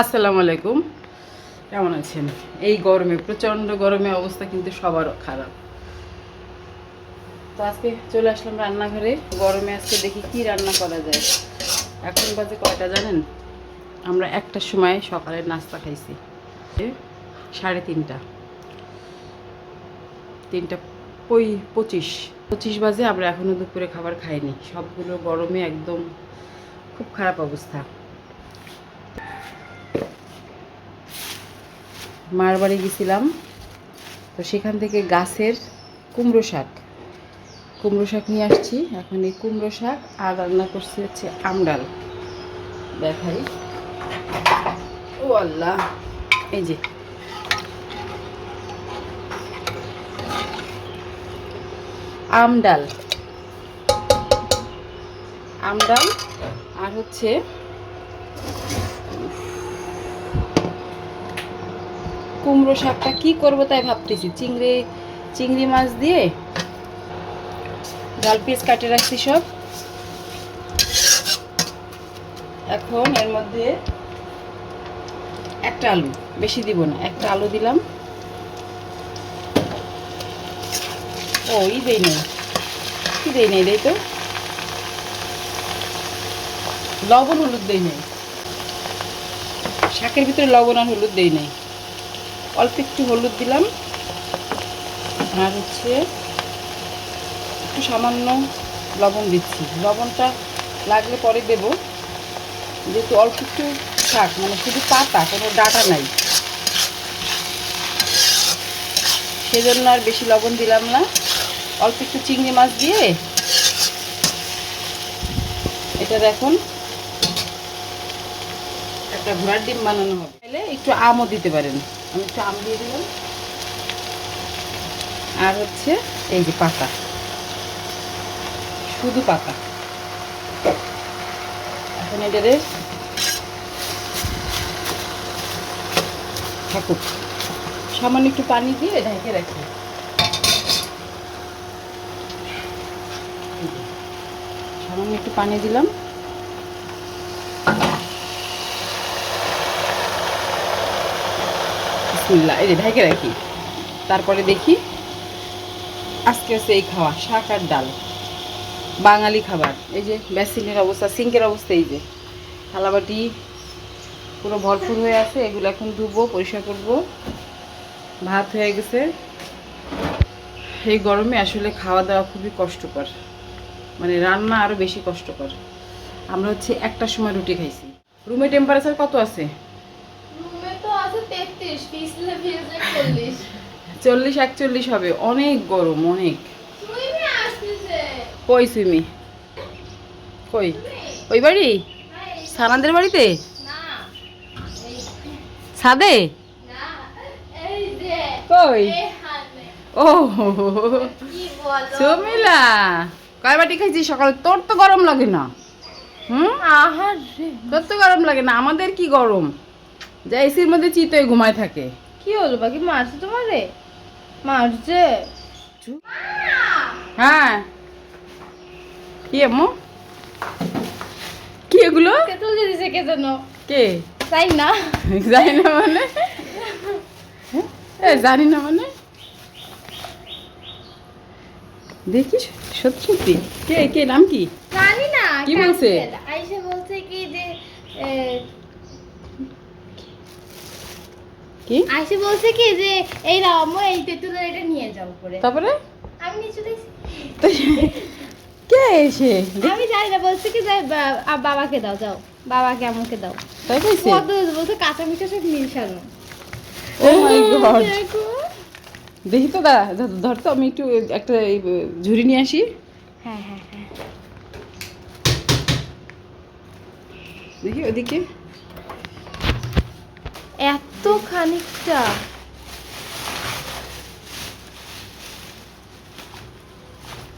আসসালামু আলাইকুম। কেমন আছেন? এই গরমে, প্রচণ্ড গরমে অবস্থা কিন্তু সবার খারাপ। তো আজকে চলে আসলাম রান্নাঘরে। গরমে আজকে দেখি কি রান্না করা যায়। এখন বাজে কয়টা জানেন? আমরা একটার সময় সকালে নাস্তা খাইছি। সাড়ে তিনটা। তিনটা পঁই, পঁচিশ। পঁচিশ বাজে আমরা এখনও দুপুরে খাবার খাইনি। সবগুলো গরমে একদম খুব খারাপ অবস্থা। মার বাড়ি গেছিলাম। তো সেখান থেকে গাছের কুমড়ো শাক। কুমড়ো শাক নিয়ে আসছি। এখন এই কুমড়ো শাক আর রান্না করছি হচ্ছে আমডাল দেখাই। ও আল্লাহ। এই যে আমডাল আমডাল আর হচ্ছে কুমড়ো শাকটা কি করব তাই ভাবতেছি। চিংড়ি চিংড়ি মাছ দিয়ে ডাল পিস কাটে রাখছি সব। এখন এর মধ্যে একটা আলু, বেশি দিব না, একটা আলু দিলাম। ও ই দেই নেই। কি দেই নেই দেই তো? লবণ, হলুদ দেই নেই। শাকের ভিতরে লবণ আর হলুদ দেই নেই। অল্প একটু হলুদ দিলাম। আর হচ্ছে একটু সামান্য লবণ দিচ্ছি। লবণটা লাগলে পরে দেব। যেহেতু অল্প একটু শাক মানে শুধু পাতা, কোনো ডাটা নাই। সেজন্য আর বেশি লবণ দিলাম না। অল্প একটু চিংড়ি মাছ দিয়ে এটা দেখুন। একটা ঘোড়ার ডিম বানানো হবে। তাহলে একটু আমও দিতে পারেন। আমি একটু আম দিয়ে দিলাম। আর হচ্ছে এই যে পাতা। শুধু পাতা। এখন এটারে থাকুক সামান্য একটু পানি দিয়ে ঢেকে রাখি এই যে, সামান্য একটু পানি দিলাম। যে ঢেকে রাখি। তারপরে দেখি, আজকে হচ্ছে এই খাওয়া, শাক আর ডাল। বাঙালি খাবার। এই যে বেসিনের অবস্থা, সিঙ্কের অবস্থা এই যে। থালাবাটি পুরো ভরপুর হয়ে আছে, এগুলো এখন ধুবো, পরিষ্কার করব। ভাত হয়ে গেছে। এই গরমে আসলে খাওয়া দাওয়া খুবই কষ্টকর। মানে রান্না আরও বেশি কষ্টকর। আমরা হচ্ছে একটার সময় রুটি খাইছি। রুমে টেম্পারেচার কত আছে? চল্লিশ। চল্লিশ একচল্লিশ হবে অনেক গরম অনেক। কই সুইমি? কই? ওই বাড়ি? সানাদের বাড়িতে? না সাদে? কই? ও সুমিলা। কয় বাটি খাইছি? সকালে তোর তো গরম লাগে না। হুম? আহার তোর তো গরম লাগে না আমাদের কি গরম? যা এসির মধ্যে চিতই ঘুমায় থাকে। কি হলো বাকি? মারছে তোমারে? মারছে হ্যাঁ। কি আম্মু? কি এগুলো? কেতল দিয়ে দিছে কে জানো? কে? তাই না। জানি না মানে? এ জানি না মানে? দেখি সত্যি? সত্যি কে কে নাম কি? জানি না কি বলছে? আইসা বলছে কি যে কি? আইসা বলছে কি যে এই রামো এই তেঁতুলের এটা নিয়ে যাও করে তারপরে? আমি নিচে কে এসে? আমি জানি না বলছে কি যে বাবাকে দাও যাও। বাবাকে আমাকে দাও। তাই কত বলছে কাঁচা মিঠা সব মিশানো। ও মাই গড দেখো। তো দা ধ- ধর তো আমি একটু একটা ঝুড়ি নিয়ে আসি। হ্যাঁ হ্যাঁ হ্যাঁ। দেখি ওদিকে। এত খানিকটা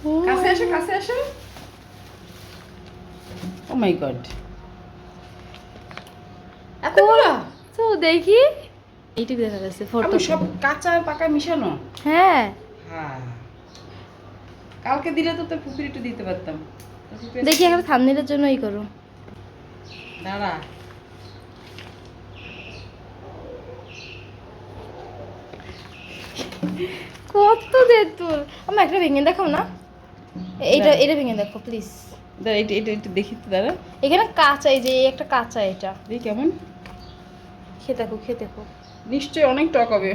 ও কাছে আসো। কাছে আসো ও মাই গড এতগুলা তো দেখি। এইটুকু দেখা যাচ্ছে ফটো। সব কাঁচা আর পাকা মিশানো? হ্যাঁ। হ্যাঁ। কালকে দিলে তো তোর পুকুর একটু দিতে পারতাম। দেখি একটা থামনেলের জন্য ই করো। দাঁড়া। কত দে তোর। আমার একটা ভেঙে দেখাও না। এইটা এটা ভেঙে দেখো প্লিজ দাঁড়া এটা এটা একটু দেখি তো দাঁড়া। এখানে কাঁচা এই যে একটা কাঁচা এটা। দেখি কেমন। খেতে খেতে দেখো নিশ্চয়ই অনেক টক হবে।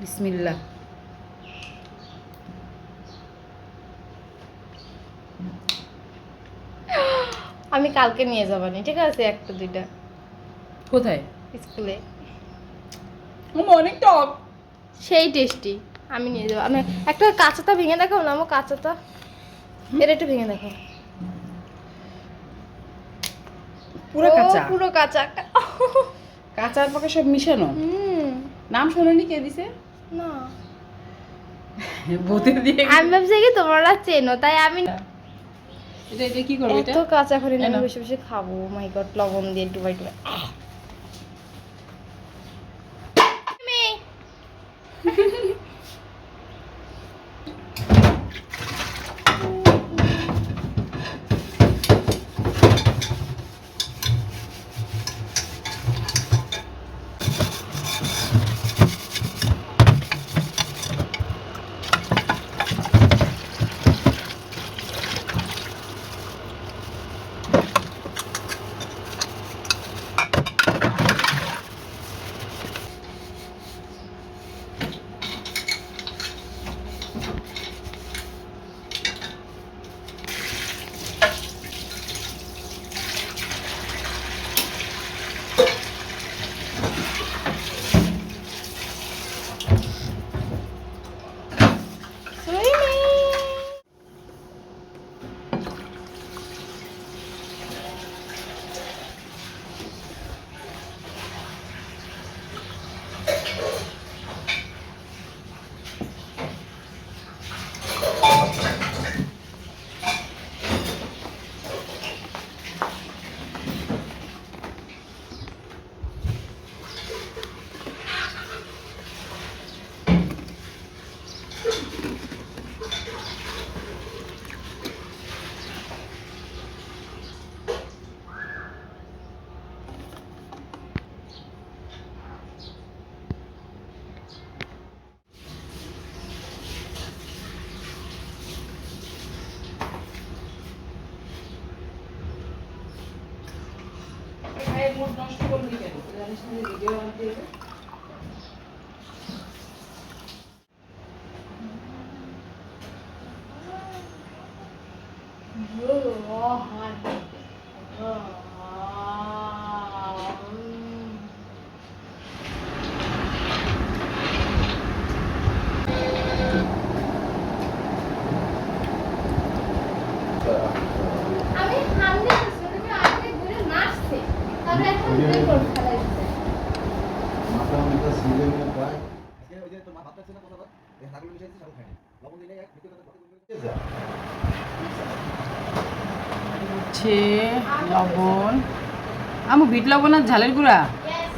বিসমিল্লাহ। আমি কালকে নিয়ে যাবানি ঠিক আছে? একটা দুইটা। কোথায়? স্কুলে। অনেক টক। সেই টেস্টি আমি নিয়ে যাব। আমি একটা কাঁচাটা ভেঙে দেখাও না আমার কাঁচাটা এটা একটু ভেঙে দেখো পুরো কাঁচা। পুরো কাঁচা। কাঁচার পাকা সব মিশানো? নাম শোনোনি কে দিছে? না। ভূতে দিয়ে আমি ভাবছি কি তোমরা চেনো তাই আমি এটা এটা কি করবে এটা? এত কাঁচা করে না। বসে বসে খাব। মাই গড লবণ দিয়ে ডুবাই ডুবাই নষ্ট করবি কেন? জানিস ভিডিও বানাতে হবে আমি হামলে তুমি আগে ঘুরে নাচতে তারপরে এখন বের করে ফেলাই দিতে মাথা মুখটা সিলে নিয়ে প্রায় আজকে ওই যে তোর মা ভাত খাচ্ছে না কথা এই হাড়গুলো মিশাইছে সাগর খায়নি লবণ দিলে এক ভিতরে কত কত লবণ। আমি বিট লবণ আর ঝালের গুঁড়া Yes.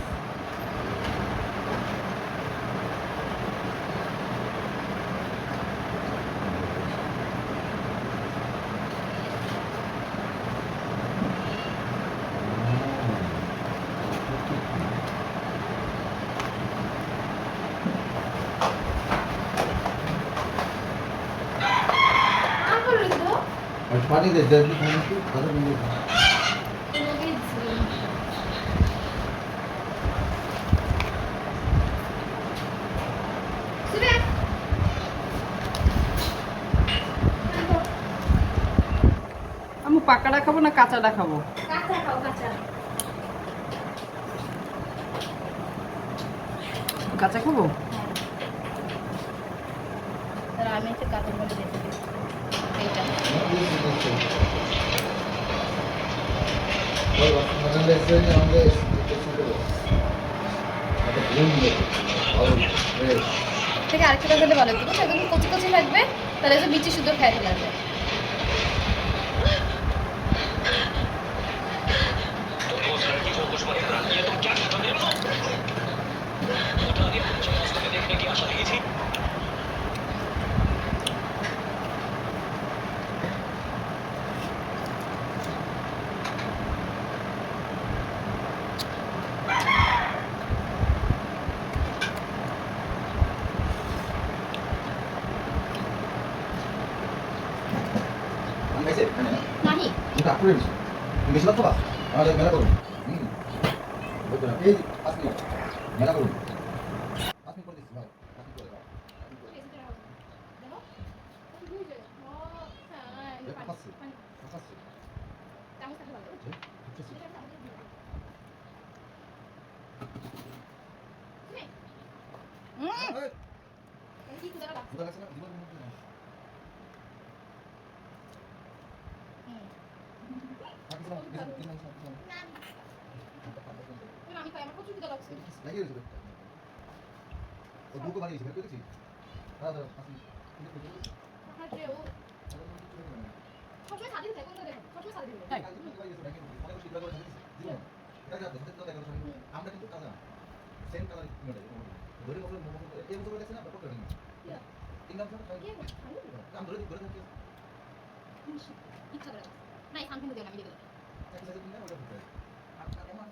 আর বলো তো খানি কি কথা বলি তোমাকে সুরে আমু পাকাটা খাব না কাঁচাটা খাব? কাঁচা খাও কাঁচা। কাঁচা খাব? তাহলে আমি একটা কাঁচা মধ্যে দেখে এইটা। থেকে আরেকটা হলে ভালো একদম কচি কচি থাকবে তাহলে বিচি শুদ্ধ খেয়ে ফেলা যায় করে দিচ্ছি তুমি বেশি লাগতো বা আমাদের মেলা করুন এই পাঁচ মেলা করুন পাঁচ করে দিচ্ছি ভাই পাঁচ করে দাও পাঁচ মিনিট করে দাও। দেখাচ্ছি। দেখতেছি। এই, ক্ষুধা লাগছে না? জীবন আমরা কিন্তু তাজা সেম কালার ধরে বছর এই বছর দেখছি না ব্যাপার করে তিন নাম ধরে ধরে ইচ্ছা করে না এই শান্তি দিও না আমি দিয়ে দেবো চাকরি সাথে ওটা এমন